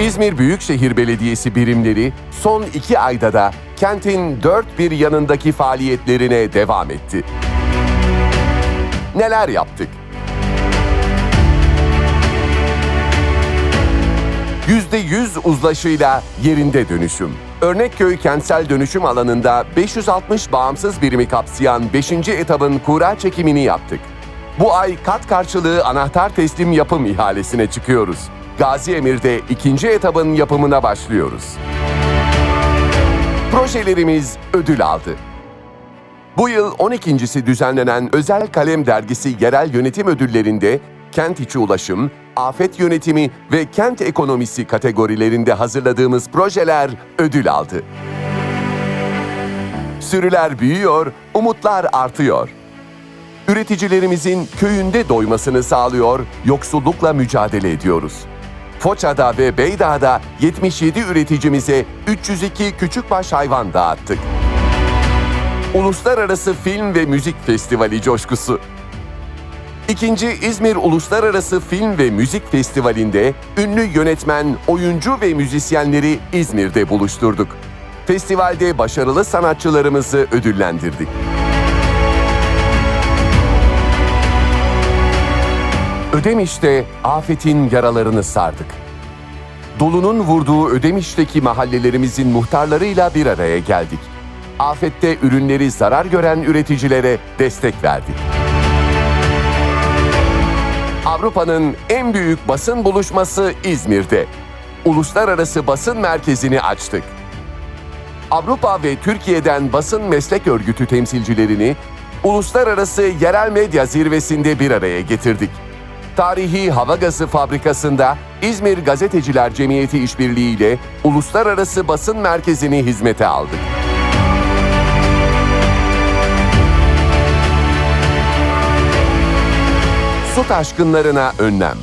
İzmir Büyükşehir Belediyesi birimleri son iki ayda da kentin dört bir yanındaki faaliyetlerine devam etti. Neler yaptık? %100 uzlaşıyla yerinde dönüşüm. Örnekköy kentsel dönüşüm alanında 560 bağımsız birimi kapsayan 5. etabın kura çekimini yaptık. Bu ay kat karşılığı anahtar teslim yapım ihalesine çıkıyoruz. Gazi Emir'de ikinci etabın yapımına başlıyoruz. Projelerimiz ödül aldı. Bu yıl 12.si düzenlenen Özel Kalem Dergisi Yerel Yönetim Ödülleri'nde kent içi ulaşım, afet yönetimi ve kent ekonomisi kategorilerinde hazırladığımız projeler ödül aldı. Sürüler büyüyor, umutlar artıyor. Üreticilerimizin köyünde doymasını sağlıyor, yoksullukla mücadele ediyoruz. Foça'da ve Beydağ'da 77 üreticimize 302 küçükbaş hayvan dağıttık. Uluslararası Film ve Müzik Festivali coşkusu. İkinci İzmir Uluslararası Film ve Müzik Festivali'nde ünlü yönetmen, oyuncu ve müzisyenleri İzmir'de buluşturduk. Festivalde başarılı sanatçılarımızı ödüllendirdik. Ödemiş'te afetin yaralarını sardık. Dolunun vurduğu Ödemiş'teki mahallelerimizin muhtarlarıyla bir araya geldik. Afette ürünleri zarar gören üreticilere destek verdik. Avrupa'nın en büyük basın buluşması İzmir'de. Uluslararası Basın Merkezi'ni açtık. Avrupa ve Türkiye'den basın meslek örgütü temsilcilerini Uluslararası Yerel Medya Zirvesi'nde bir araya getirdik. Tarihi hava gazı fabrikasında İzmir Gazeteciler Cemiyeti işbirliğiyle Uluslararası Basın Merkezi'ni hizmete aldık. Su taşkınlarına önlem.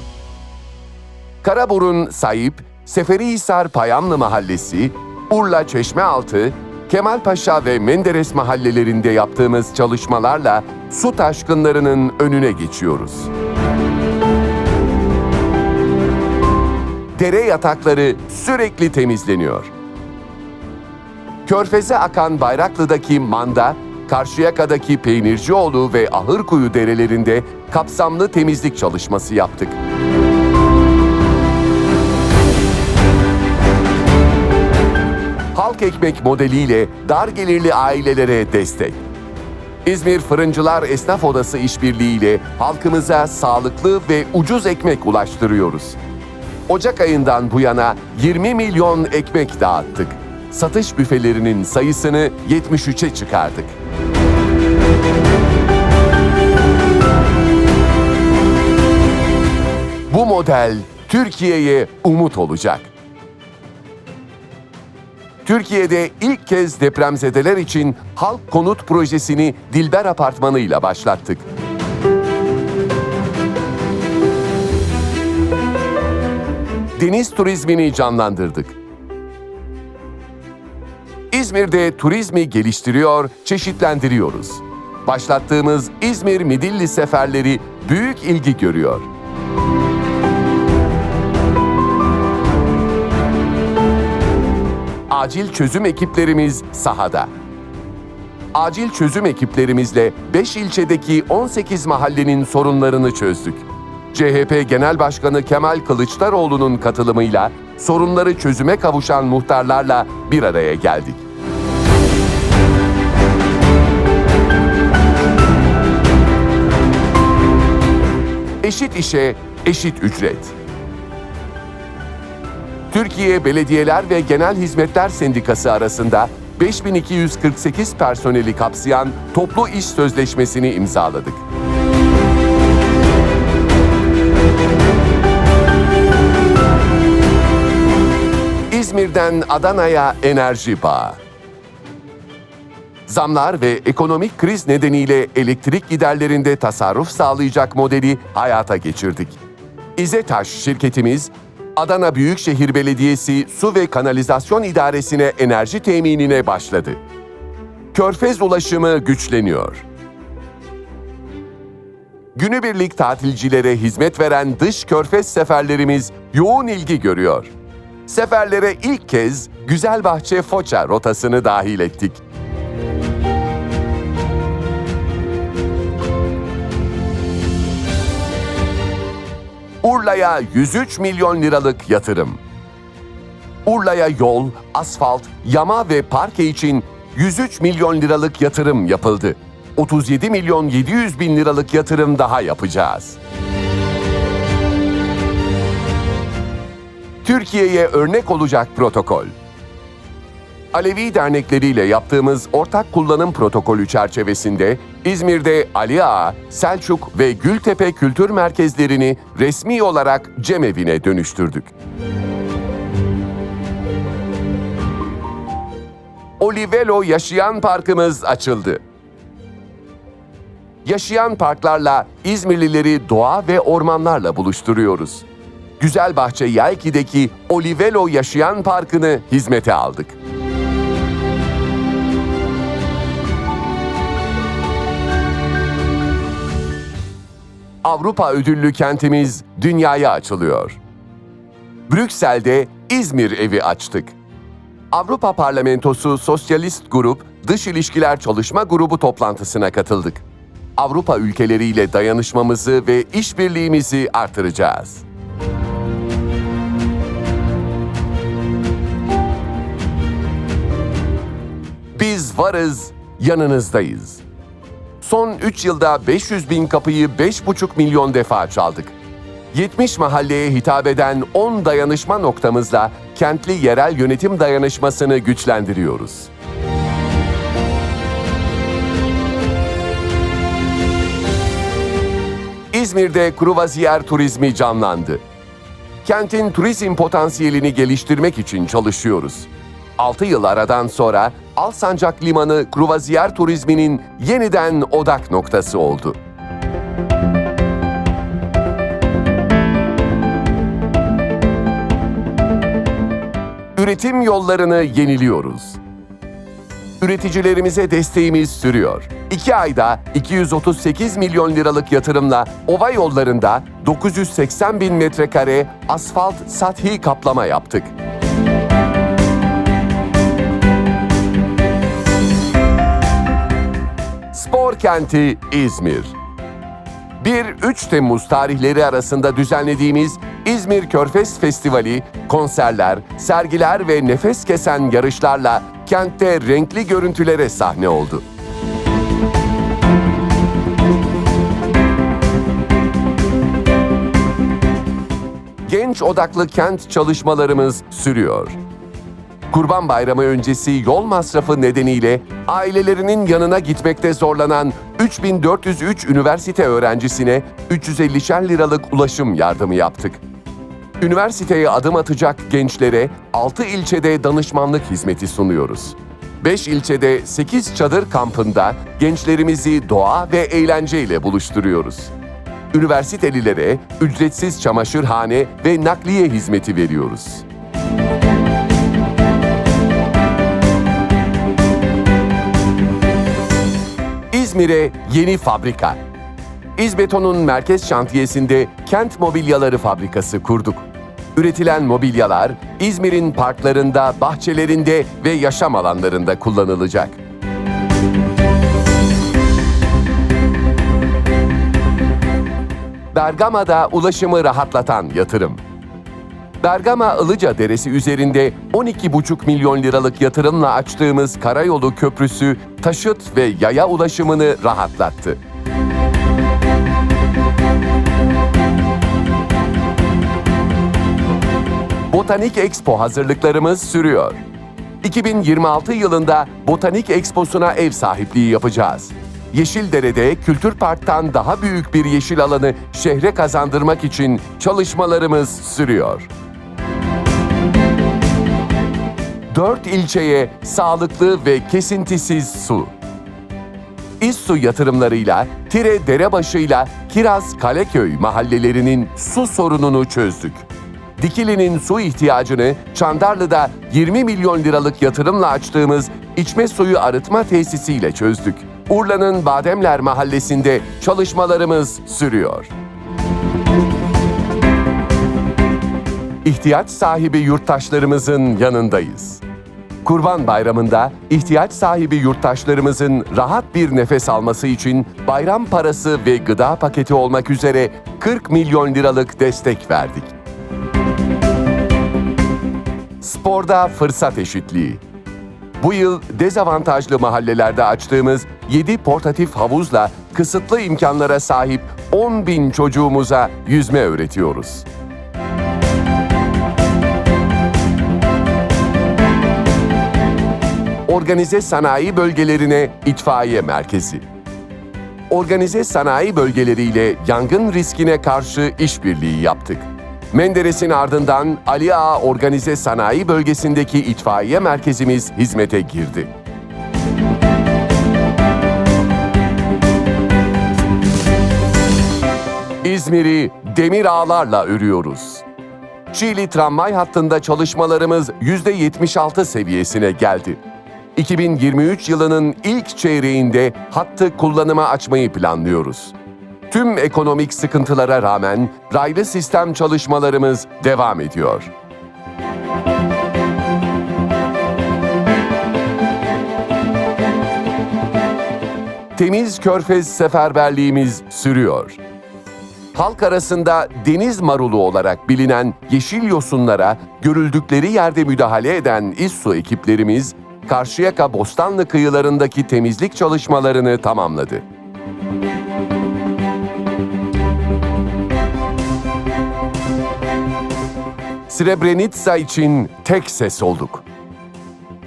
Karaburun, Sayıp, Seferihisar Payamlı Mahallesi, Urla Çeşmealtı, Kemalpaşa ve Menderes mahallelerinde yaptığımız çalışmalarla su taşkınlarının önüne geçiyoruz. Dere yatakları sürekli temizleniyor. Körfeze akan Bayraklı'daki Manda, Karşıyaka'daki Peynircioğlu ve Ahırkuyu derelerinde kapsamlı temizlik çalışması yaptık. Halk ekmek modeliyle dar gelirli ailelere destek. İzmir Fırıncılar Esnaf Odası işbirliğiyle halkımıza sağlıklı ve ucuz ekmek ulaştırıyoruz. Ocak ayından bu yana 20 milyon ekmek dağıttık. Satış büfelerinin sayısını 73'e çıkardık. Bu model Türkiye'ye umut olacak. Türkiye'de ilk kez depremzedeler için halk konut projesini Dilber Apartmanı ile başlattık. Deniz turizmini canlandırdık. İzmir'de turizmi geliştiriyor, çeşitlendiriyoruz. Başlattığımız İzmir Midilli seferleri büyük ilgi görüyor. Acil çözüm ekiplerimiz sahada. Acil çözüm ekiplerimizle 5 ilçedeki 18 mahallenin sorunlarını çözdük. CHP Genel Başkanı Kemal Kılıçdaroğlu'nun katılımıyla sorunları çözüme kavuşan muhtarlarla bir araya geldik. Eşit işe eşit ücret. Türkiye Belediyeler ve Genel Hizmetler Sendikası arasında 5248 personeli kapsayan toplu iş sözleşmesini imzaladık. İzmir'den Adana'ya enerji bağı. Zamlar ve ekonomik kriz nedeniyle elektrik giderlerinde tasarruf sağlayacak modeli hayata geçirdik. İzetaş şirketimiz Adana Büyükşehir Belediyesi Su ve Kanalizasyon İdaresi'ne enerji teminine başladı. Körfez ulaşımı güçleniyor. Günübirlik tatilcilere hizmet veren dış körfez seferlerimiz yoğun ilgi görüyor. Seferlere ilk kez Güzelbahçe Foça rotasını dahil ettik. Urla'ya 103 milyon liralık yatırım. Urla'ya yol, asfalt, yama ve parke için 103 milyon liralık yatırım yapıldı. 37 milyon 700 bin liralık yatırım daha yapacağız. Türkiye'ye örnek olacak protokol. Alevi dernekleriyle yaptığımız ortak kullanım protokolü çerçevesinde İzmir'de Ali Ağa, Selçuk ve Gültepe Kültür Merkezlerini resmi olarak cemevine dönüştürdük. Olivelo Yaşayan Parkımız açıldı. Yaşayan parklarla İzmirlileri doğa ve ormanlarla buluşturuyoruz. Güzelbahçe Yayki'deki Olivelo Yaşayan Parkı'nı hizmete aldık. Avrupa ödüllü kentimiz dünyaya açılıyor. Brüksel'de İzmir evi açtık. Avrupa Parlamentosu Sosyalist Grup Dış İlişkiler Çalışma Grubu toplantısına katıldık. Avrupa ülkeleriyle dayanışmamızı ve işbirliğimizi artıracağız. Varız, yanınızdayız. Son 3 yılda 500 bin kapıyı 5,5 milyon defa çaldık. 70 mahalleye hitap eden 10 dayanışma noktamızla kentli yerel yönetim dayanışmasını güçlendiriyoruz. İzmir'de kruvaziyer turizmi canlandı. Kentin turizm potansiyelini geliştirmek için çalışıyoruz. 6 yıl aradan sonra Alsancak Limanı kruvaziyer turizminin yeniden odak noktası oldu. Üretim yollarını yeniliyoruz. Üreticilerimize desteğimiz sürüyor. 2 ayda 238 milyon liralık yatırımla ova yollarında 980 bin metrekare asfalt sathi kaplama yaptık. Spor kenti İzmir. 1-3 Temmuz tarihleri arasında düzenlediğimiz İzmir Körfez Festivali, konserler, sergiler ve nefes kesen yarışlarla kentte renkli görüntülere sahne oldu. Genç odaklı kent çalışmalarımız sürüyor. Kurban Bayramı öncesi yol masrafı nedeniyle ailelerinin yanına gitmekte zorlanan 3403 üniversite öğrencisine 350'şer liralık ulaşım yardımı yaptık. Üniversiteye adım atacak gençlere 6 ilçede danışmanlık hizmeti sunuyoruz. 5 ilçede 8 çadır kampında gençlerimizi doğa ve eğlenceyle buluşturuyoruz. Üniversitelilere ücretsiz çamaşırhane ve nakliye hizmeti veriyoruz. İzmir'e yeni fabrika. İzbeton'un merkez şantiyesinde kent mobilyaları fabrikası kurduk. Üretilen mobilyalar İzmir'in parklarında, bahçelerinde ve yaşam alanlarında kullanılacak. Bergama'da ulaşımı rahatlatan yatırım. Bergama Ilıca Deresi üzerinde 12,5 milyon liralık yatırımla açtığımız karayolu köprüsü taşıt ve yaya ulaşımını rahatlattı. Botanik Expo hazırlıklarımız sürüyor. 2026 yılında Botanik Expo'suna ev sahipliği yapacağız. Yeşildere'de Kültür Park'tan daha büyük bir yeşil alanı şehre kazandırmak için çalışmalarımız sürüyor. Dört ilçeye sağlıklı ve kesintisiz su. İSSU yatırımlarıyla Tire Derebaşı'yla Kiraz Kaleköy mahallelerinin su sorununu çözdük. Dikili'nin su ihtiyacını Çandarlı'da 20 milyon liralık yatırımla açtığımız içme suyu arıtma tesisiyle çözdük. Urla'nın Bademler mahallesinde çalışmalarımız sürüyor. ihtiyaç sahibi yurttaşlarımızın yanındayız. Kurban Bayramı'nda ihtiyaç sahibi yurttaşlarımızın rahat bir nefes alması için bayram parası ve gıda paketi olmak üzere 40 milyon liralık destek verdik. Sporda fırsat eşitliği. Bu yıl dezavantajlı mahallelerde açtığımız 7 portatif havuzla kısıtlı imkanlara sahip 10 bin çocuğumuza yüzme öğretiyoruz. Organize sanayi bölgelerine itfaiye merkezi. Organize sanayi bölgeleriyle yangın riskine karşı işbirliği yaptık. Menderes'in ardından Ali Ağa Organize Sanayi Bölgesi'ndeki itfaiye merkezimiz hizmete girdi. İzmir'i demir ağlarla örüyoruz. Çiğli tramvay hattında çalışmalarımız %76 seviyesine geldi. 2023 yılının ilk çeyreğinde hattı kullanıma açmayı planlıyoruz. Tüm ekonomik sıkıntılara rağmen raylı sistem çalışmalarımız devam ediyor. Temiz Körfez seferberliğimiz sürüyor. Halk arasında deniz marulu olarak bilinen yeşil yosunlara görüldükleri yerde müdahale eden İSSU ekiplerimiz Karşıyaka Bostanlı kıyılarındaki temizlik çalışmalarını tamamladı. Srebrenica için tek ses olduk.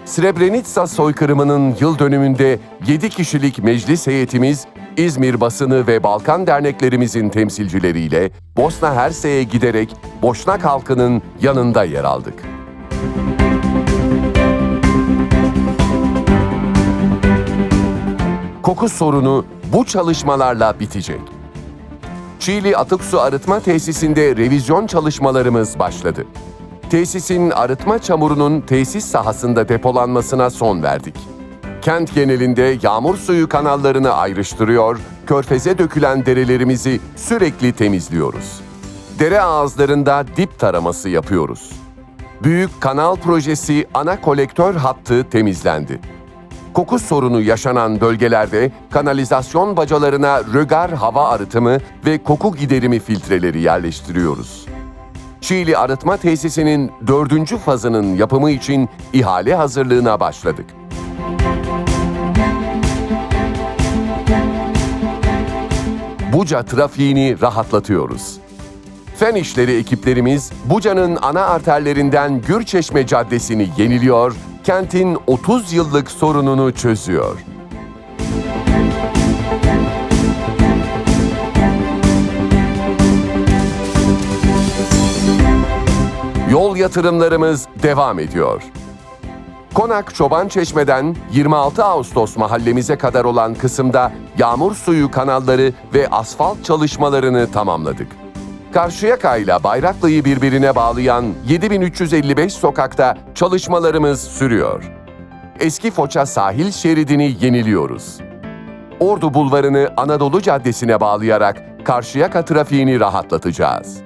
Srebrenica soykırımının yıl dönümünde 7 kişilik meclis heyetimiz İzmir basını ve Balkan derneklerimizin temsilcileriyle Bosna Hersek'e giderek Boşnak halkının yanında yer aldık. Koku sorunu bu çalışmalarla bitecek. Çiğli Atık Su Arıtma Tesisinde revizyon çalışmalarımız başladı. Tesisin arıtma çamurunun tesis sahasında depolanmasına son verdik. Kent genelinde yağmur suyu kanallarını ayrıştırıyor, körfeze dökülen derelerimizi sürekli temizliyoruz. Dere ağızlarında dip taraması yapıyoruz. Büyük Kanal Projesi ana kolektör hattı temizlendi. Koku sorunu yaşanan bölgelerde kanalizasyon bacalarına rögar hava arıtımı ve koku giderimi filtreleri yerleştiriyoruz. Çiğli Arıtma Tesisi'nin dördüncü fazının yapımı için ihale hazırlığına başladık. Buca trafiğini rahatlatıyoruz. Fen işleri ekiplerimiz Buca'nın ana arterlerinden Gürçeşme Caddesi'ni yeniliyor, kentin 30 yıllık sorununu çözüyor. Yol yatırımlarımız devam ediyor. Konak Çoban Çeşme'den 26 Ağustos mahallemize kadar olan kısımda yağmur suyu kanalları ve asfalt çalışmalarını tamamladık. Karşıyaka ile Bayraklı'yı birbirine bağlayan 7355 sokakta çalışmalarımız sürüyor. Eski Foça sahil şeridini yeniliyoruz. Ordu Bulvarı'nı Anadolu Caddesi'ne bağlayarak Karşıyaka trafiğini rahatlatacağız.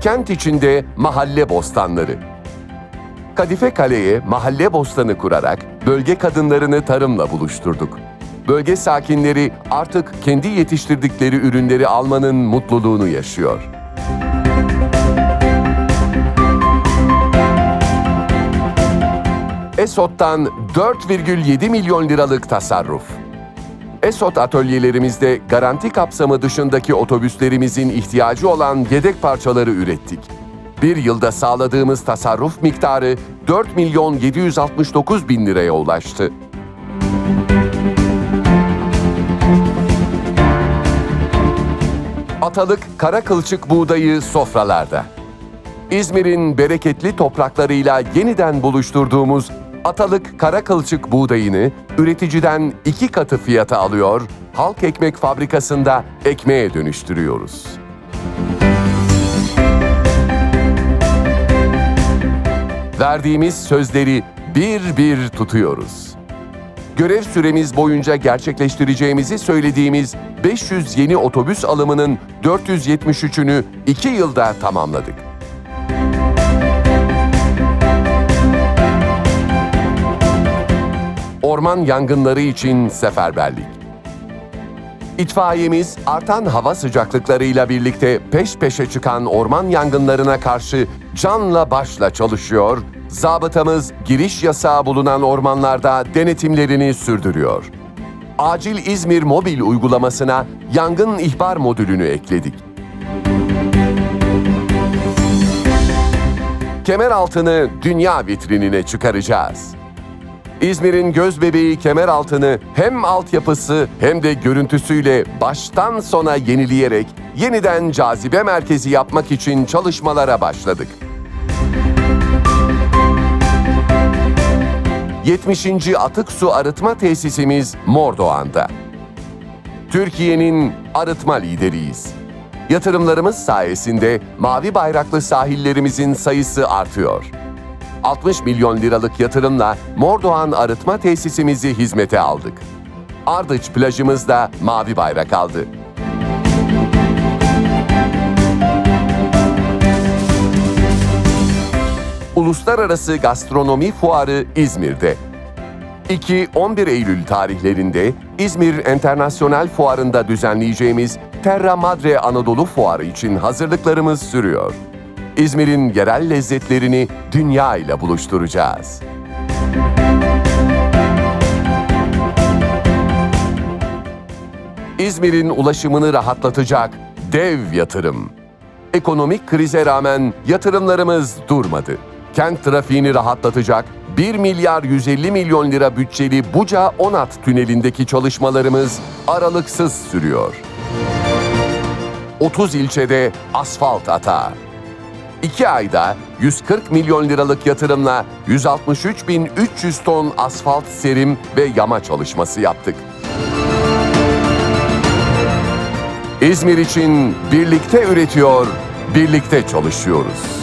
Kent içinde mahalle bostanları. Kadife Kale'ye mahalle bostanı kurarak bölge kadınlarını tarımla buluşturduk. Bölge sakinleri artık kendi yetiştirdikleri ürünleri almanın mutluluğunu yaşıyor. Esot'tan 4,7 milyon liralık tasarruf. Esot atölyelerimizde garanti kapsamı dışındaki otobüslerimizin ihtiyacı olan yedek parçaları ürettik. Bir yılda sağladığımız tasarruf miktarı 4 milyon 769 bin liraya ulaştı. Atalık kara kılçık buğdayı sofralarda. İzmir'in bereketli topraklarıyla yeniden buluşturduğumuz Atalık kara kılçık buğdayını üreticiden iki katı fiyata alıyor, halk ekmek fabrikasında ekmeğe dönüştürüyoruz. Verdiğimiz sözleri bir bir tutuyoruz. Görev süremiz boyunca gerçekleştireceğimizi söylediğimiz 500 yeni otobüs alımının 473'ünü 2 yılda tamamladık. Orman yangınları için seferberlik. İtfaiyemiz artan hava sıcaklıklarıyla birlikte peş peşe çıkan orman yangınlarına karşı canla başla çalışıyor, zabıtamız giriş yasağı bulunan ormanlarda denetimlerini sürdürüyor. Acil İzmir mobil uygulamasına yangın ihbar modülünü ekledik. Kemeraltı'nı dünya vitrinine çıkaracağız. İzmir'in gözbebeği Kemeraltı'nı hem altyapısı hem de görüntüsüyle baştan sona yenileyerek yeniden cazibe merkezi yapmak için çalışmalara başladık. 70. Atık Su Arıtma Tesisimiz Mordoğan'da. Türkiye'nin arıtma lideriyiz. Yatırımlarımız sayesinde mavi bayraklı sahillerimizin sayısı artıyor. 60 milyon liralık yatırımla Mordoğan arıtma tesisimizi hizmete aldık. Ardıç plajımız da mavi bayrak aldı. Uluslararası Gastronomi Fuarı İzmir'de. 2-11 Eylül tarihlerinde İzmir Enternasyonel Fuarı'nda düzenleyeceğimiz Terra Madre Anadolu Fuarı için hazırlıklarımız sürüyor. İzmir'in yerel lezzetlerini dünya ile buluşturacağız. İzmir'in ulaşımını rahatlatacak dev yatırım. Ekonomik krize rağmen yatırımlarımız durmadı. Kent trafiğini rahatlatacak 1 milyar 150 milyon lira bütçeli Buca Onat tünelindeki çalışmalarımız aralıksız sürüyor. 30 ilçede asfalt atağı. 2 ayda 140 milyon liralık yatırımla 163.300 ton asfalt serim ve yama çalışması yaptık. İzmir için birlikte üretiyor, birlikte çalışıyoruz.